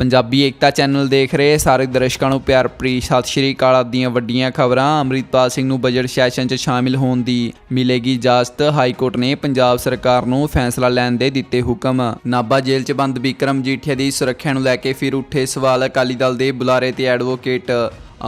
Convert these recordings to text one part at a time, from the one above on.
ਪੰਜਾਬੀ ਏਕਤਾ channel ਦੇਖ ਰਹੇ ਸਾਰੇ ਦਰਸ਼ਕਾਂ ਨੂੰ ਪਿਆਰ ਭਰੀ ਸਤਿ ਸ਼੍ਰੀ ਅਕਾਲ। ਆਪ ਵੱਡੀਆਂ ਖਬਰਾਂ, ਅੰਮ੍ਰਿਤਪਾਲ ਸਿੰਘ ਨੂੰ ਬਜਟ ਸੈਸ਼ਨ 'ਚ ਸ਼ਾਮਿਲ ਹੋਣ ਦੀ ਮਿਲੇਗੀ ਇਜਾਜ਼ਤ। ਹਾਈ ਕੋਰਟ ਨੇ ਪੰਜਾਬ ਸਰਕਾਰ ਨੂੰ ਫੈਸਲਾ ਲੈਣ ਦੇ ਦਿੱਤੇ ਹੁਕਮ। ਨਾਭਾ ਜੇਲ੍ਹ 'ਚ ਬੰਦ ਵਿਕਰਮ ਜੀਠੀਆ ਦੀ ਸੁਰੱਖਿਆ ਨੂੰ ਲੈ ਕੇ ਫਿਰ ਉੱਠੇ ਸਵਾਲ ਅਕਾਲੀ ਦਲ ਦੇ ਬੁਲਾਰੇ ਤੇ ਐਡਵੋਕੇਟ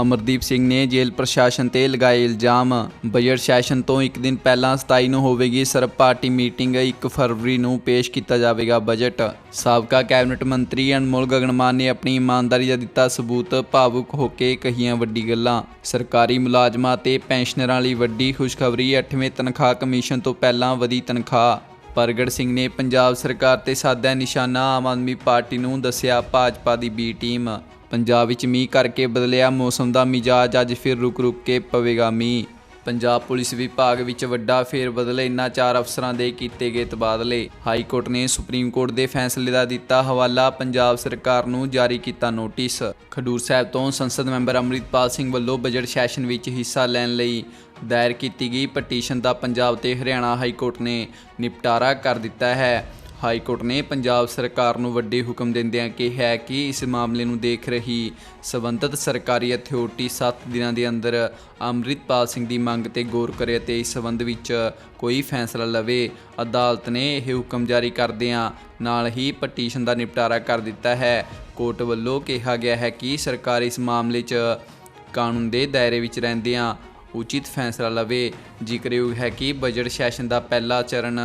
ਅਮਰਦੀਪ ਸਿੰਘ ਨੇ ਜੇਲ੍ਹ ਪ੍ਰਸ਼ਾਸਨ ਤੇ ਲਗਾਏ ਇਲਜ਼ਾਮ। ਬਜਟ ਸੈਸ਼ਨ ਤੋਂ ਇੱਕ ਦਿਨ ਪਹਿਲਾਂ 27 ਨੂੰ ਹੋਵੇਗੀ ਸਰਬ ਪਾਰਟੀ ਮੀਟਿੰਗ। 1 ਫਰਵਰੀ ਨੂੰ ਪੇਸ਼ ਕੀਤਾ ਜਾਵੇਗਾ ਬਜਟ। ਸਾਬਕਾ ਕੈਬਨਿਟ ਮੰਤਰੀ ਅਨਮੋਲ ਗਗਨਮਾਨ ਨੇ ਆਪਣੀ ਇਮਾਨਦਾਰੀ ਦਾ ਦਿੱਤਾ ਸਬੂਤ। ਭਾਵੁਕ ਹੋ ਕੇ ਕਹੀਆਂ ਵੱਡੀ ਗੱਲਾਂ। ਸਰਕਾਰੀ ਮੁਲਾਜ਼ਮਾਂ ਤੇ ਪੈਨਸ਼ਨਰਾਂ ਲਈ ਵੱਡੀ ਖੁਸ਼ਖਬਰੀ। 8ਵੇਂ ਤਨਖਾਹ ਕਮਿਸ਼ਨ ਤੋਂ ਪਹਿਲਾਂ ਵਧੀ ਤਨਖਾਹ। ਪ੍ਰਗਟ ਸਿੰਘ ਨੇ ਪੰਜਾਬ ਸਰਕਾਰ ਤੇ ਸਾਧਿਆ ਨਿਸ਼ਾਨਾ। ਆਮ ਆਦਮੀ ਪਾਰਟੀ ਨੂੰ ਦੱਸਿਆ ਭਾਜਪਾ ਦੀ ਬੀ ਟੀਮ ਪੰਜਾਬ ਵਿੱਚ ਮੀਂਹ ਕਰਕੇ ਬਦਲਿਆ ਮੌਸਮ ਦਾ ਮਿਜਾਜ, ਅੱਜ ਫਿਰ ਰੁਕ-ਰੁਕ ਕੇ ਪਵੇਗਾ ਮੀਂਹ। ਪੰਜਾਬ ਪੁਲਿਸ ਵਿਭਾਗ ਵਿੱਚ ਵੱਡਾ ਫੇਰ ਬਦਲੇ, ਇਨ੍ਹਾਂ ਚਾਰ ਅਫਸਰਾਂ ਦੇ ਕੀਤੇ ਗਏ ਤਬਾਦਲੇ ਹਾਈ ਕੋਰਟ ਨੇ ਸੁਪਰੀਮ ਕੋਰਟ ਦੇ ਫੈਸਲੇ ਦਾ ਦਿੱਤਾ ਹਵਾਲਾ, ਪੰਜਾਬ ਸਰਕਾਰ ਨੂੰ ਜਾਰੀ ਕੀਤਾ ਨੋਟਿਸ। ਖਡੂਰ ਸਾਹਿਬ ਤੋਂ ਸੰਸਦ ਮੈਂਬਰ ਅੰਮ੍ਰਿਤਪਾਲ ਸਿੰਘ ਵੱਲੋਂ ਬਜਟ ਸੈਸ਼ਨ ਵਿੱਚ ਹਿੱਸਾ ਲੈਣ ਲਈ ਦਾਇਰ ਕੀਤੀ ਗਈ ਪਟੀਸ਼ਨ ਦਾ ਪੰਜਾਬ ਤੇ ਹਰਿਆਣਾ ਹਾਈ ਕੋਰਟ ਨੇ ਨਿਪਟਾਰਾ ਕਰ ਦਿੱਤਾ ਹੈ। ਹਾਈ ਕੋਰਟ ਨੇ ਪੰਜਾਬ ਸਰਕਾਰ ਨੂੰ ਵੱਡੇ ਹੁਕਮ ਦਿੰਦਿਆਂ ਕਿਹਾ ਕਿ ਇਸ ਮਾਮਲੇ ਨੂੰ ਦੇਖ ਰਹੀ ਸਬੰਧਤ ਸਰਕਾਰੀ ਅਥਾਰਟੀ 7 ਦਿਨਾਂ ਦੇ ਅੰਦਰ ਅੰਮ੍ਰਿਤਪਾਲ ਸਿੰਘ ਦੀ ਮੰਗ ਤੇ ਗੌਰ ਕਰੇ ਅਤੇ ਇਸ ਸਬੰਧ ਵਿੱਚ ਕੋਈ ਫੈਸਲਾ ਲਵੇ। ਅਦਾਲਤ ਨੇ ਇਹ ਹੁਕਮ ਜਾਰੀ ਕਰਦਿਆਂ ਨਾਲ ਹੀ ਪਟੀਸ਼ਨ ਦਾ ਨਿਪਟਾਰਾ ਕਰ ਦਿੱਤਾ ਹੈ। ਕੋਰਟ ਵੱਲੋਂ ਕਿਹਾ ਗਿਆ ਹੈ ਕਿ ਸਰਕਾਰ ਇਸ ਮਾਮਲੇ 'ਚ ਕਾਨੂੰਨ ਦੇ ਦਾਇਰੇ ਵਿੱਚ ਰਹਿੰਦਿਆਂ ਉਚਿਤ ਫੈਸਲਾ ਲਵੇ। ਜ਼ਿਕਰਯੋਗ ਹੈ ਕਿ ਬਜਟ ਸੈਸ਼ਨ ਦਾ ਪਹਿਲਾ ਚਰਨ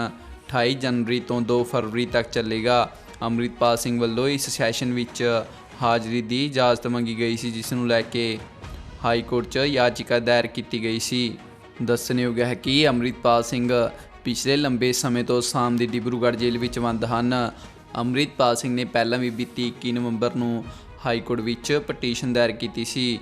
28 ਜਨਵਰੀ ਤੋਂ 2 ਫਰਵਰੀ ਤੱਕ ਚੱਲੇਗਾ। ਅੰਮ੍ਰਿਤਪਾਲ ਸਿੰਘ ਵੱਲੋਂ ਇਸ ਸੈਸ਼ਨ ਵਿੱਚ ਹਾਜ਼ਰੀ ਦੀ ਇਜਾਜ਼ਤ ਮੰਗੀ ਗਈ ਸੀ, ਜਿਸ ਨੂੰ ਲੈ ਕੇ ਹਾਈ ਕੋਰਟ 'ਚ ਯਾਚਿਕਾ ਦਾਇਰ ਕੀਤੀ ਗਈ ਸੀ। ਦੱਸਣਯੋਗ ਹੈ ਕਿ ਅੰਮ੍ਰਿਤਪਾਲ ਸਿੰਘ ਪਿਛਲੇ ਲੰਬੇ ਸਮੇਂ ਤੋਂ ਸ਼ਾਮ ਦੀ ਡਿਬਰੂਗੜ੍ਹ ਜੇਲ੍ਹ ਵਿੱਚ ਬੰਦ ਹਨ। ਅੰਮ੍ਰਿਤਪਾਲ ਸਿੰਘ ਨੇ ਪਹਿਲਾਂ ਵੀ ਬੀਤੀ 21 ਨਵੰਬਰ ਨੂੰ ਹਾਈ ਕੋਰਟ ਵਿੱਚ ਪਟੀਸ਼ਨ ਦਾਇਰ ਕੀਤੀ ਸੀ।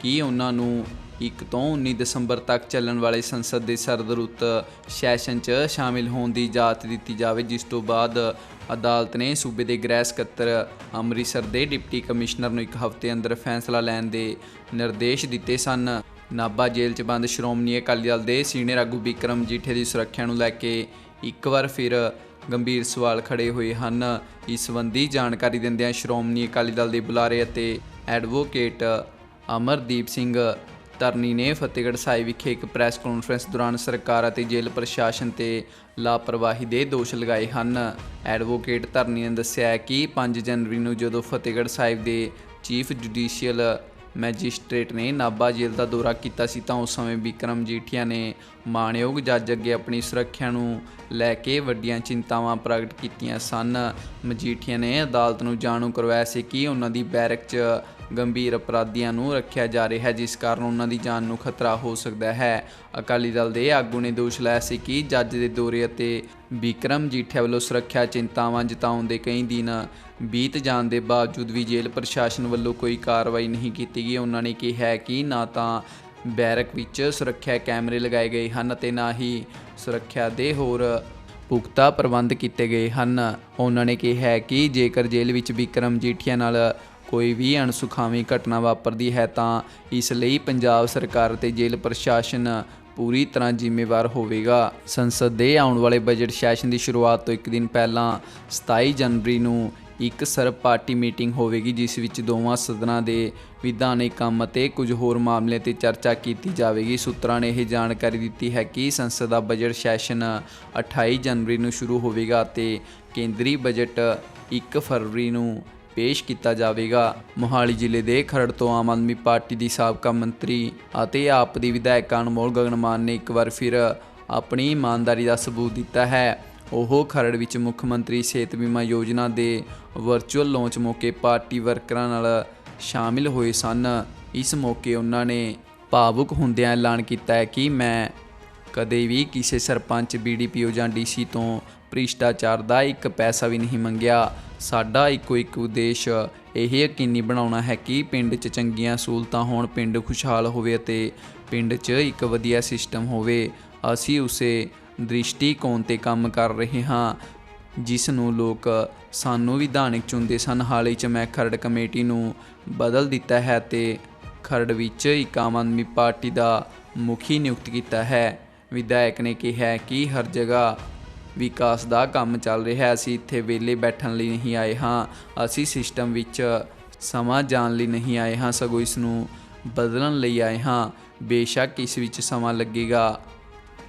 ਕਿ ਉਹਨਾਂ ਨੂੰ 1 ਤੋਂ 19 ਦਸੰਬਰ ਤੱਕ ਚੱਲਣ ਵਾਲੇ ਸੰਸਦ ਦੇ ਸਰਦਰੁੱਤ ਸੈਸ਼ਨ 'ਚ ਸ਼ਾਮਿਲ ਹੋਣ ਦੀ ਇਜਾਜ਼ਤ ਦਿੱਤੀ ਜਾਵੇ, ਜਿਸ ਤੋਂ ਬਾਅਦ ਅਦਾਲਤ ਨੇ ਸੂਬੇ ਦੇ ਗ੍ਰਹਿ ਸਕੱਤਰ ਅੰਮ੍ਰਿਤਸਰ ਦੇ ਡਿਪਟੀ ਕਮਿਸ਼ਨਰ ਨੂੰ ਇੱਕ ਹਫ਼ਤੇ ਅੰਦਰ ਫੈਸਲਾ ਲੈਣ ਦੇ ਨਿਰਦੇਸ਼ ਦਿੱਤੇ ਸਨ। ਨਾਭਾ ਜੇਲ੍ਹ 'ਚ ਬੰਦ ਸ਼੍ਰੋਮਣੀ ਅਕਾਲੀ ਦਲ ਦੇ ਸੀਨੀਅਰ ਆਗੂ ਵਿਕਰਮ ਜੀਠੇ ਦੀ ਸੁਰੱਖਿਆ ਨੂੰ ਲੈ ਕੇ ਇੱਕ ਵਾਰ ਫਿਰ ਗੰਭੀਰ ਸਵਾਲ ਖੜੇ ਹੋਏ ਹਨ। ਇਸ ਸੰਬੰਧੀ ਜਾਣਕਾਰੀ ਦਿੰਦਿਆਂ ਸ਼੍ਰੋਮਣੀ ਅਕਾਲੀ ਦਲ ਦੇ ਬੁਲਾਰੇ ਅਤੇ ਐਡਵੋਕੇਟ ਅਮਰਦੀਪ ਸਿੰਘ ਧਰਨੀ ਨੇ ਫਤਿਹਗੜ੍ਹ ਸਾਹਿਬ ਵਿਖੇ ਇੱਕ ਪ੍ਰੈਸ ਕਾਨਫਰੰਸ ਦੌਰਾਨ ਸਰਕਾਰ ਅਤੇ ਜੇਲ੍ਹ ਪ੍ਰਸ਼ਾਸਨ ਤੇ ਲਾਪਰਵਾਹੀ ਦੇ ਦੋਸ਼ ਲਗਾਏ ਹਨ। ਐਡਵੋਕੇਟ ਧਰਨੀ ਨੇ ਦੱਸਿਆ ਕਿ 5 ਜਨਵਰੀ ਨੂੰ ਜਦੋਂ ਫਤਿਹਗੜ੍ਹ ਸਾਹਿਬ ਦੇ ਚੀਫ ਜੁਡੀਸ਼ੀਅਲ ਮੈਜਿਸਟ੍ਰੇਟ ਨੇ ਨਾਭਾ ਜੇਲ੍ਹ ਦਾ ਦੌਰਾ ਕੀਤਾ ਸੀ ਤਾਂ ਉਸ ਸਮੇਂ ਵਿਕਰਮ ਜੀਠੀਆ ਨੇ ਮਾਣਯੋਗ ਜੱਜ ਅੱਗੇ ਆਪਣੀ ਸੁਰੱਖਿਆ ਨੂੰ ਲੈ ਕੇ ਵੱਡੀਆਂ ਚਿੰਤਾਵਾਂ ਪ੍ਰਗਟ ਕੀਤੀਆਂ ਸਨ। ਮਜੀਠੀਆ ਨੇ ਅਦਾਲਤ ਨੂੰ ਜਾਣੂ ਕਰਵਾਇਆ ਸੀ ਕਿ ਉਹਨਾਂ ਦੀ ਬੈਰਕ 'ਚ ਗੰਭੀਰ ਅਪਰਾਧੀਆਂ ਨੂੰ ਰੱਖਿਆ ਜਾ ਰਿਹਾ ਹੈ, ਜਿਸ ਕਾਰਨ ਉਹਨਾਂ ਦੀ ਜਾਨ ਨੂੰ ਖਤਰਾ ਹੋ ਸਕਦਾ ਹੈ। ਅਕਾਲੀ ਦਲ ਦੇ ਆਗੂ ਨੇ ਦੋਸ਼ ਲਾਇਆ ਸੀ ਕਿ ਜੱਜ ਦੇ ਦੌਰੇ ਅਤੇ ਵਿਕਰਮ ਜੀਠਿਆ ਵੱਲੋਂ ਸੁਰੱਖਿਆ ਚਿੰਤਾਵਾਂ ਜਤਾਉਣ ਦੇ ਕਈ ਦਿਨ ਬੀਤ ਜਾਣ ਦੇ ਬਾਵਜੂਦ ਵੀ ਜੇਲ੍ਹ ਪ੍ਰਸ਼ਾਸਨ ਵੱਲੋਂ ਕੋਈ ਕਾਰਵਾਈ ਨਹੀਂ ਕੀਤੀ ਗਈ। ਉਹਨਾਂ ਨੇ ਕਿਹਾ ਕਿ ਨਾ ਤਾਂ ਬੈਰਕ ਵਿੱਚ ਸੁਰੱਖਿਆ ਕੈਮਰੇ ਲਗਾਏ ਗਏ ਹਨ ਅਤੇ ਨਾ ਹੀ ਸੁਰੱਖਿਆ ਦੇ ਹੋਰ ਪੁਖਤਾ ਪ੍ਰਬੰਧ ਕੀਤੇ ਗਏ ਹਨ। ਉਹਨਾਂ ਨੇ ਕਿਹਾ ਕਿ ਜੇਕਰ ਜੇਲ੍ਹ ਵਿੱਚ ਵਿਕਰਮ ਜੀਠੀਆ ਨਾਲ ਕੋਈ ਵੀ ਅਣਸੁਖਾਵੀ ਘਟਨਾ ਵਾਪਰਦੀ ਹੈ ਤਾਂ ਇਸ ਲਈ ਪੰਜਾਬ ਸਰਕਾਰ ਅਤੇ ਜੇਲ੍ਹ ਪ੍ਰਸ਼ਾਸਨ ਪੂਰੀ ਤਰ੍ਹਾਂ ਜ਼ਿੰਮੇਵਾਰ ਹੋਵੇਗਾ। ਸੰਸਦ ਦੇ ਆਉਣ ਵਾਲੇ ਬਜਟ ਸੈਸ਼ਨ ਦੀ ਸ਼ੁਰੂਆਤ ਤੋਂ ਇੱਕ ਦਿਨ ਪਹਿਲਾਂ 27 ਜਨਵਰੀ ਨੂੰ ਇੱਕ ਸਰਬ ਪਾਰਟੀ ਮੀਟਿੰਗ ਹੋਵੇਗੀ, ਜਿਸ ਵਿੱਚ ਦੋਵਾਂ ਸਦਨਾਂ ਦੇ ਵਿਧਾਨਿਕ ਕੰਮ ਅਤੇ ਕੁਝ ਹੋਰ ਮਾਮਲਿਆਂ ਤੇ ਚਰਚਾ ਕੀਤੀ ਜਾਵੇਗੀ। ਸੂਤਰਾਂ ਨੇ ਇਹ ਜਾਣਕਾਰੀ ਦਿੱਤੀ ਹੈ ਕਿ ਸੰਸਦ ਦਾ ਬਜਟ ਸੈਸ਼ਨ 28 ਜਨਵਰੀ ਨੂੰ ਸ਼ੁਰੂ ਹੋਵੇਗਾ ਤੇ ਕੇਂਦਰੀ ਬਜਟ 1 ਫਰਵਰੀ ਨੂੰ ਪੇਸ਼ ਕੀਤਾ ਜਾਵੇਗਾ। ਮੋਹਾਲੀ ਜ਼ਿਲ੍ਹੇ ਦੇ ਖਰੜ ਤੋਂ ਆਮ ਆਦਮੀ ਪਾਰਟੀ ਦੀ ਸਾਬਕਾ ਮੰਤਰੀ ਅਤੇ ਆਪ ਦੀ ਵਿਧਾਇਕ ਅਨਮੋਲ ਗਗਨਮਾਨ ਨੇ ਇੱਕ ਵਾਰ ਫਿਰ ਆਪਣੀ ਇਮਾਨਦਾਰੀ ਦਾ ਸਬੂਤ ਦਿੱਤਾ ਹੈ। ਉਹ ਖਰੜ ਵਿੱਚ ਮੁੱਖ ਮੰਤਰੀ ਸਿਹਤ ਬੀਮਾ ਯੋਜਨਾ ਦੇ ਵਰਚੁਅਲ ਲਾਂਚ ਮੌਕੇ ਪਾਰਟੀ ਵਰਕਰਾਂ ਨਾਲ ਸ਼ਾਮਿਲ ਹੋਏ ਸਨ। ਇਸ ਮੌਕੇ ਉਹਨਾਂ ਨੇ ਭਾਵੁਕ ਹੁੰਦਿਆਂ ਐਲਾਨ ਕੀਤਾ ਹੈ ਕਿ ਮੈਂ ਕਦੇ ਵੀ ਕਿਸੇ ਸਰਪੰਚ ਬੀਡੀਪੀਓ ਜਾਂ ਡੀਸੀ ਤੋਂ ਭ੍ਰਿਸ਼ਟਾਚਾਰ ਦਾ ਇੱਕ ਪੈਸਾ ਵੀ ਨਹੀਂ ਮੰਗਿਆ। ਸਾਡਾ ਇੱਕੋ ਇੱਕ ਉਦੇਸ਼ ਇਹ ਯਕੀਨੀ ਬਣਾਉਣਾ ਹੈ ਕਿ ਪਿੰਡ 'ਚ ਚੰਗੀਆਂ ਸਹੂਲਤਾਂ ਹੋਣ, ਪਿੰਡ ਖੁਸ਼ਹਾਲ ਹੋਵੇ ਅਤੇ ਪਿੰਡ 'ਚ ਇੱਕ ਵਧੀਆ ਸਿਸਟਮ ਹੋਵੇ। ਅਸੀਂ ਉਸੇ ਦ੍ਰਿਸ਼ਟੀਕੋਣ ਤੇ ਕੰਮ ਕਰ ਰਹੇ ਹਾਂ, ਜਿਸ ਨੂੰ ਲੋਕ ਸਾਨੂੰ ਵਿਧਾਨਕ ਚੁਣਦੇ ਸਨ। ਹਾਲ ਹੀ 'ਚ ਮੈਂ ਖਰੜ ਕਮੇਟੀ ਨੂੰ ਬਦਲ ਦਿੱਤਾ ਹੈ ਤੇ ਖਰੜ ਵਿੱਚ ਇੱਕ ਆਮ ਆਦਮੀ ਪਾਰਟੀ ਦਾ ਮੁਖੀ ਨਿਯੁਕਤ ਕੀਤਾ ਹੈ। ਵਿਧਾਇਕ ਨੇ ਕਿਹਾ ਕਿ ਹਰ ਜਗ੍ਹਾ ਵਿਕਾਸ ਦਾ ਕੰਮ ਚੱਲ ਰਿਹਾ ਹੈ। ਅਸੀਂ ਇੱਥੇ ਵਿਹਲੇ ਬੈਠਣ ਲਈ ਨਹੀਂ ਆਏ ਹਾਂ। ਅਸੀਂ ਸਿਸਟਮ ਵਿੱਚ ਸਮਾਂ ਜਾਣ ਲਈ ਨਹੀਂ ਆਏ ਹਾਂ। ਸਗੋਂ ਇਸ ਨੂੰ ਬਦਲਣ ਲਈ ਆਏ ਹਾਂ। ਬੇਸ਼ੱਕ ਇਸ ਵਿੱਚ ਸਮਾਂ ਲੱਗੇਗਾ।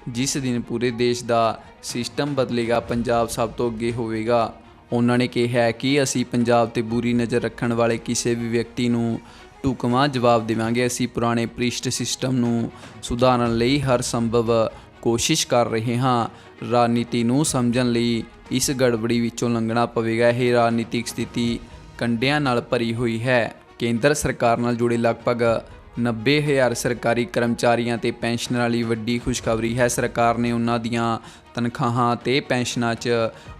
ਜਿਸ ਦਿਨ ਪੂਰੇ ਦੇਸ਼ ਦਾ ਸਿਸਟਮ ਬਦਲੇਗਾ, ਪੰਜਾਬ ਸਭ ਤੋਂ ਅੱਗੇ ਹੋਵੇਗਾ। ਉਹਨਾਂ ਨੇ ਕਿਹਾ ਕਿ ਅਸੀਂ ਪੰਜਾਬ ਤੇ ਬੁਰੀ ਨਜ਼ਰ ਰੱਖਣ ਵਾਲੇ ਕਿਸੇ ਵੀ ਵਿਅਕਤੀ ਨੂੰ ਢੁਕਵਾਂ ਜਵਾਬ ਦੇਵਾਂਗੇ। ਅਸੀਂ ਪੁਰਾਣੇ ਪ੍ਰਿਸ਼ਟ ਸਿਸਟਮ ਨੂੰ ਸੁਧਾਰਨ ਲਈ ਹਰ ਸੰਭਵ ਕੋਸ਼ਿਸ਼ ਕਰ ਰਹੇ ਹਾਂ। ਰਾਜਨੀਤੀ ਨੂੰ ਸਮਝਣ ਲਈ ਇਸ ਗੜਬੜੀ ਵਿੱਚੋਂ ਲੰਘਣਾ ਪਵੇਗਾ। ਇਹ ਰਾਜਨੀਤਿਕ ਸਥਿਤੀ ਕੰਡਿਆਂ ਨਾਲ ਭਰੀ ਹੋਈ ਹੈ। ਕੇਂਦਰ ਸਰਕਾਰ ਨਾਲ ਜੁੜੇ ਲਗਭਗ 90000 ਸਰਕਾਰੀ ਕਰਮਚਾਰੀਆਂ ਤੇ ਪੈਨਸ਼ਨਰਾਂ ਲਈ ਵੱਡੀ ਖੁਸ਼ਖਬਰੀ ਹੈ। ਸਰਕਾਰ ਨੇ ਉਹਨਾਂ ਦੀਆਂ ਤਨਖਾਹਾਂ ਤੇ ਪੈਨਸ਼ਨਾਂ 'ਚ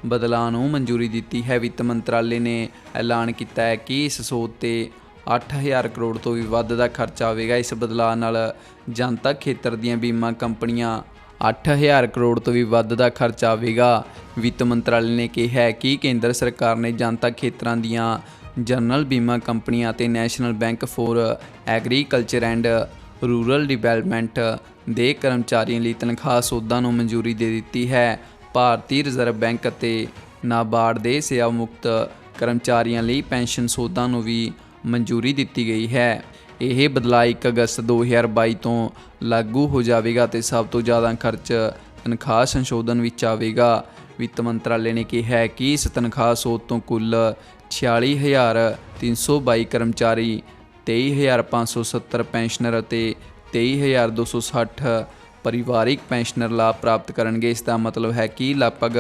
ਬਦਲਾਅ ਨੂੰ ਮਨਜ਼ੂਰੀ ਦਿੱਤੀ ਹੈ। ਵਿੱਤ ਮੰਤਰਾਲੇ ਨੇ ਐਲਾਨ ਕੀਤਾ ਹੈ ਕਿ ਇਸ ਸੋਧ ਤੇ 8000 ਕਰੋੜ ਤੋਂ ਵੀ ਵੱਧ ਦਾ ਖਰਚਾ ਆਵੇਗਾ। ਇਸ ਬਦਲਾਅ ਨਾਲ ਜਨਤਕ ਖੇਤਰ ਦੀਆਂ ਬੀਮਾ ਕੰਪਨੀਆਂ 8000 ਕਰੋੜ ਤੋਂ ਵੀ ਵੱਧ ਦਾ ਖਰਚਾ ਆਵੇਗਾ। ਵਿੱਤ ਮੰਤਰਾਲੇ ਨੇ ਕਿਹਾ ਹੈ ਕਿ ਕੇਂਦਰ ਸਰਕਾਰ ਨੇ ਜਨਤਕ ਖੇਤਰਾਂ ਦੀਆਂ ਜਨਰਲ ਬੀਮਾ ਕੰਪਨੀਆਂ ਅਤੇ national bank for agriculture and rural development ਦੇ ਕਰਮਚਾਰੀਆਂ ਲਈ ਤਨਖਾਹ ਸੋਧਾਂ ਨੂੰ ਮਨਜ਼ੂਰੀ ਦੇ ਦਿੱਤੀ ਹੈ। ਭਾਰਤੀ ਰਿਜ਼ਰਵ ਬੈਂਕ ਅਤੇ ਨਾਬਾਰਡ ਦੇ ਸੇਵਾ ਮੁਕਤ ਕਰਮਚਾਰੀਆਂ ਲਈ ਪੈਨਸ਼ਨ ਸੋਧਾਂ ਨੂੰ ਵੀ ਮਨਜ਼ੂਰੀ ਦਿੱਤੀ ਗਈ ਹੈ। ਇਹ ਬਦਲਾਅ 1 ਅਗਸਤ 2022 ਤੋਂ ਲਾਗੂ ਹੋ ਜਾਵੇਗਾ ਤੇ ਸਭ ਤੋਂ ਜ਼ਿਆਦਾ ਖਰਚ ਤਨਖਾਹ ਸੰਸ਼ੋਧਨ ਵਿੱਚ ਆਵੇਗਾ। ਵਿੱਤ ਮੰਤਰਾਲੇ ਨੇ ਕਿਹਾ ਹੈ ਕਿ ਇਸ ਤਨਖਾਹ ਸੋਧ ਤੋਂ ਕੁੱਲ 46322 ਕਰਮਚਾਰੀ 23570 ਪੈਨਸ਼ਨਰ ਅਤੇ 23260 ਪਰਿਵਾਰਿਕ ਪੈਨਸ਼ਨਰ ਲਾਭ ਪ੍ਰਾਪਤ ਕਰਨਗੇ। ਇਸ ਦਾ ਮਤਲਬ ਹੈ ਕਿ ਲਗਭਗ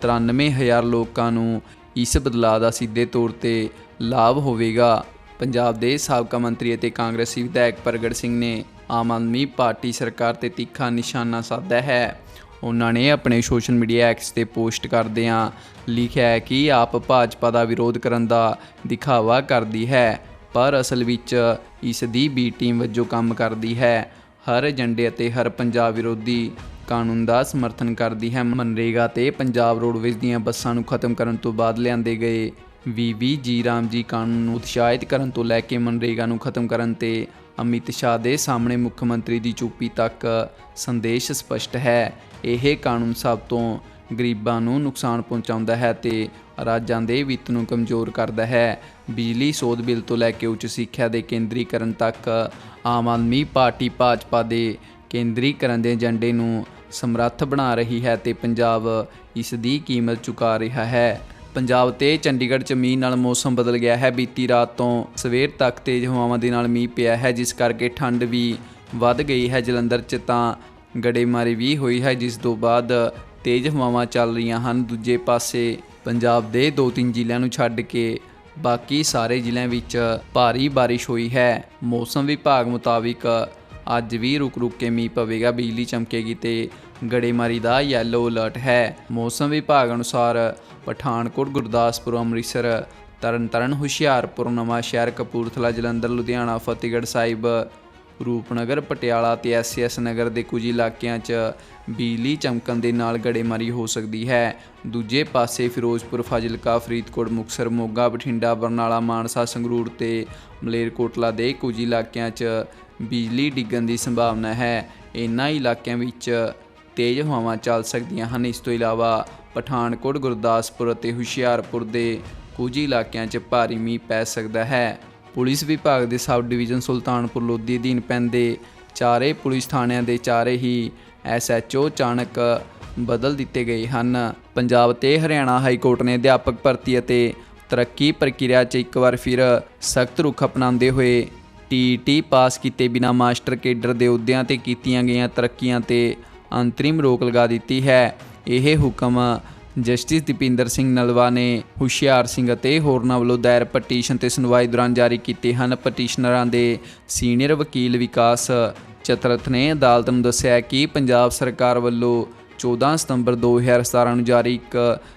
93000 ਲੋਕਾਂ ਨੂੰ ਇਸ ਬਦਲਾਅ ਦਾ ਸਿੱਧੇ ਤੌਰ ਤੇ ਲਾਭ ਹੋਵੇਗਾ। ਪੰਜਾਬ ਦੇ ਸਾਬਕਾ ਮੰਤਰੀ ਅਤੇ ਕਾਂਗਰਸੀ ਵਿਧਾਇਕ ਪ੍ਰਗਟ ਸਿੰਘ ਨੇ ਆਮ ਆਦਮੀ ਪਾਰਟੀ ਸਰਕਾਰ ਤੇ ਤਿੱਖਾ ਨਿਸ਼ਾਨਾ ਸਾਧਿਆ ਹੈ। ਉਹਨਾਂ ਨੇ ਆਪਣੇ ਸੋਸ਼ਲ ਮੀਡੀਆ ਐਕਸ ਤੇ ਪੋਸਟ ਕਰਦਿਆਂ ਲਿਖਿਆ ਹੈ ਕਿ ਆਪ ਭਾਜਪਾ ਦਾ ਵਿਰੋਧ ਕਰਨ ਦਾ ਦਿਖਾਵਾ ਕਰਦੀ ਹੈ, ਪਰ ਅਸਲ ਵਿੱਚ ਇਸ ਦੀ ਬੀ ਟੀਮ ਵਜੋਂ ਕੰਮ ਕਰਦੀ ਹੈ। ਹਰ ਏਜੰਡੇ ਅਤੇ ਹਰ ਪੰਜਾਬ ਵਿਰੋਧੀ ਕਾਨੂੰਨ ਦਾ ਸਮਰਥਨ ਕਰਦੀ ਹੈ। ਮਨਰੇਗਾ ਤੇ ਪੰਜਾਬ ਰੋਡਵੇਜ਼ ਦੀਆਂ ਬੱਸਾਂ ਨੂੰ ਖਤਮ ਕਰਨ ਤੋਂ ਬਾਅਦ ਲਿਆਂਦੇ ਗਏ ਵੀ ਜੀ ਰਾਮ ਜੀ ਕਾਨੂੰਨ ਨੂੰ ਉਤਸ਼ਾਹਿਤ ਕਰਨ ਤੋਂ ਲੈ ਕੇ ਮਨਰੇਗਾ ਨੂੰ ਖਤਮ ਕਰਨ ਤੇ ਅਮਿਤ ਸ਼ਾਹ ਦੇ ਸਾਹਮਣੇ ਮੁੱਖ ਮੰਤਰੀ ਦੀ ਚੁੱਪੀ ਤੱਕ ਸੰਦੇਸ਼ ਸਪਸ਼ਟ ਹੈ। ਇਹ ਕਾਨੂੰਨ ਸਭ ਤੋਂ ਗਰੀਬਾਂ ਨੂੰ ਨੁਕਸਾਨ ਪਹੁੰਚਾਉਂਦਾ ਹੈ ਤੇ ਰਾਜਾਂ ਦੇ ਵਿੱਤ ਨੂੰ ਕਮਜ਼ੋਰ ਕਰਦਾ ਹੈ। ਬਿਜਲੀ ਸੋਧ ਬਿੱਲ ਤੋਂ ਲੈ ਕੇ ਉੱਚ ਸਿੱਖਿਆ ਦੇ ਕੇਂਦਰੀਕਰਨ ਤੱਕ ਆਮ ਆਦਮੀ ਪਾਰਟੀ ਭਾਜਪਾ ਦੇ ਕੇਂਦਰੀਕਰਨ ਦੇ ਏਜੰਡੇ ਨੂੰ ਸਮਰੱਥ ਬਣਾ ਰਹੀ ਹੈ ਤੇ ਪੰਜਾਬ ਇਸ ਦੀ ਕੀਮਤ ਚੁਕਾ ਰਿਹਾ ਹੈ। ਪੰਜਾਬ ਤੇ ਚੰਡੀਗੜ੍ਹ 'ਚ ਮੀਂਹ ਨਾਲ ਮੌਸਮ ਬਦਲ ਗਿਆ ਹੈ। ਬੀਤੀ ਰਾਤ ਤੋਂ ਸਵੇਰ ਤੱਕ ਤੇਜ਼ ਹਵਾਵਾਂ ਦੇ ਨਾਲ ਮੀਂਹ ਪਿਆ ਹੈ, ਜਿਸ ਕਰਕੇ ਠੰਡ ਵੀ ਵੱਧ ਗਈ ਹੈ। ਜਲੰਧਰ 'ਚ ਤਾਂ ਗੜੇਮਾਰੀ ਵੀ ਹੋਈ ਹੈ, ਜਿਸ ਤੋਂ ਬਾਅਦ ਤੇਜ਼ ਹਵਾਵਾਂ ਚੱਲ ਰਹੀਆਂ ਹਨ। ਦੂਜੇ ਪਾਸੇ ਪੰਜਾਬ ਦੇ ਦੋ ਤਿੰਨ ਜ਼ਿਲ੍ਹਿਆਂ ਨੂੰ ਛੱਡ ਕੇ ਬਾਕੀ ਸਾਰੇ ਜ਼ਿਲ੍ਹਿਆਂ ਵਿੱਚ ਭਾਰੀ ਬਾਰਿਸ਼ ਹੋਈ ਹੈ। ਮੌਸਮ ਵਿਭਾਗ ਮੁਤਾਬਿਕ ਅੱਜ ਵੀ ਰੁਕ ਰੁਕ ਕੇ ਮੀਂਹ ਪਵੇਗਾ। ਬਿਜਲੀ ਚਮਕੇਗੀ ਤੇ ਗੜੇਮਾਰੀ ਦਾ ਯੈਲੋ ਅਲਰਟ ਹੈ। ਮੌਸਮ ਵਿਭਾਗ ਅਨੁਸਾਰ ਪਠਾਨਕੋਟ, ਗੁਰਦਾਸਪੁਰ, ਅੰਮ੍ਰਿਤਸਰ, ਤਰਨਤਾਰਨ, ਹੁਸ਼ਿਆਰਪੁਰ ਨਵਾਂਸ਼ਹਿਰ ਕਪੂਰਥਲਾ, ਜਲੰਧਰ, ਲੁਧਿਆਣਾ, ਫਤਿਹਗੜ੍ਹ ਸਾਹਿਬ, ਰੂਪਨਗਰ, ਪਟਿਆਲਾ ਤੇ ਐਸਐਸ ਨਗਰ ਦੇ ਕੁਝ ਇਲਾਕਿਆਂ 'ਚ ਬਿਜਲੀ ਚਮਕਣ ਦੇ ਨਾਲ ਗੜੇਮਾਰੀ ਹੋ ਸਕਦੀ ਹੈ। ਦੂਜੇ ਪਾਸੇ ਫਿਰੋਜ਼ਪੁਰ, ਫਾਜ਼ਿਲਕਾ, ਫਰੀਦਕੋਟ ਮੁਕਸਰ ਮੋਗਾ, ਬਠਿੰਡਾ, ਬਰਨਾਲਾ, ਮਾਨਸਾ, ਸੰਗਰੂਰ ਤੇ ਮਲੇਰਕੋਟਲਾ ਦੇ ਕੁਝ ਇਲਾਕਿਆਂ 'ਚ ਬਿਜਲੀ ਡਿੱਗਣ ਦੀ ਸੰਭਾਵਨਾ ਹੈ। ਇਨ੍ਹਾਂ ਇਲਾਕਿਆਂ ਵਿੱਚ ਤੇਜ਼ ਹਵਾਵਾਂ ਚੱਲ ਸਕਦੀਆਂ ਹਨ। ਇਸ ਤੋਂ ਇਲਾਵਾ ਪਠਾਨਕੋਟ, ਗੁਰਦਾਸਪੁਰ ਅਤੇ ਹੁਸ਼ਿਆਰਪੁਰ ਦੇ ਕੁਝ ਇਲਾਕਿਆਂ 'ਚ ਭਾਰੀ ਮੀਂਹ ਪੈ ਸਕਦਾ ਹੈ। ਪੁਲਿਸ ਵਿਭਾਗ ਦੇ ਸਬ ਡਿਵੀਜ਼ਨ ਸੁਲਤਾਨਪੁਰ ਲੋਧੀ ਅਧੀਨ ਪੈਂਦੇ ਚਾਰੇ ਪੁਲਿਸ ਥਾਣਿਆਂ ਦੇ ਚਾਰੇ ਹੀ ਐਸਐਚਓ ਚਾਣਕ ਬਦਲ ਦਿੱਤੇ ਗਏ ਹਨ। ਪੰਜਾਬ ਤੇ ਹਰਿਆਣਾ ਹਾਈ ਕੋਰਟ ਨੇ ਅਧਿਆਪਕ ਭਰਤੀ ਅਤੇ ਤਰੱਕੀ ਪ੍ਰਕਿਰਿਆ 'ਚ ਇੱਕ ਵਾਰ ਫਿਰ ਸਖਤ ਰੁਖ ਅਪਣਾਉਂਦੇ ਹੋਏ ਟੀਟੀ ਪਾਸ ਕੀਤੇ ਬਿਨਾ ਮਾਸਟਰ ਕੇਡਰ ਦੇ ਅਹੁਦਿਆਂ ਤੇ ਕੀਤੀਆਂ ਗਈਆਂ ਤਰੱਕੀਆਂ ਤੇ ਅੰਤਰਿਮ ਰੋਕ ਲਗਾ ਦਿੱਤੀ ਹੈ। ਇਹ ਹੁਕਮ ਜਸਟਿਸ ਦੀਪਿੰਦਰ ਸਿੰਘ ਨਲਵਾ ਨੇ ਹੁਸ਼ਿਆਰ ਸਿੰਘ ਅਤੇ ਹੋਰਨਾਂ ਵੱਲੋਂ ਦਾਇਰ ਪਟੀਸ਼ਨ ਤੇ ਸੁਣਵਾਈ ਦੌਰਾਨ ਜਾਰੀ ਕੀਤੇ ਹਨ। ਪਟੀਸ਼ਨਰਾਂ ਦੇ ਸੀਨੀਅਰ ਵਕੀਲ ਵਿਕਾਸ ਚਤਰਥ ਨੇ ਅਦਾਲਤ ਨੂੰ ਦੱਸਿਆ ਕਿ ਪੰਜਾਬ ਸਰਕਾਰ ਵੱਲੋਂ 14 ਸਤੰਬਰ 2017 ਨੂੰ ਜਾਰੀ ਇੱਕ